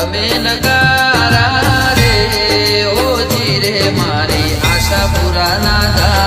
રમે નગારા રે ઓ જી રે મારી આશા પુરાના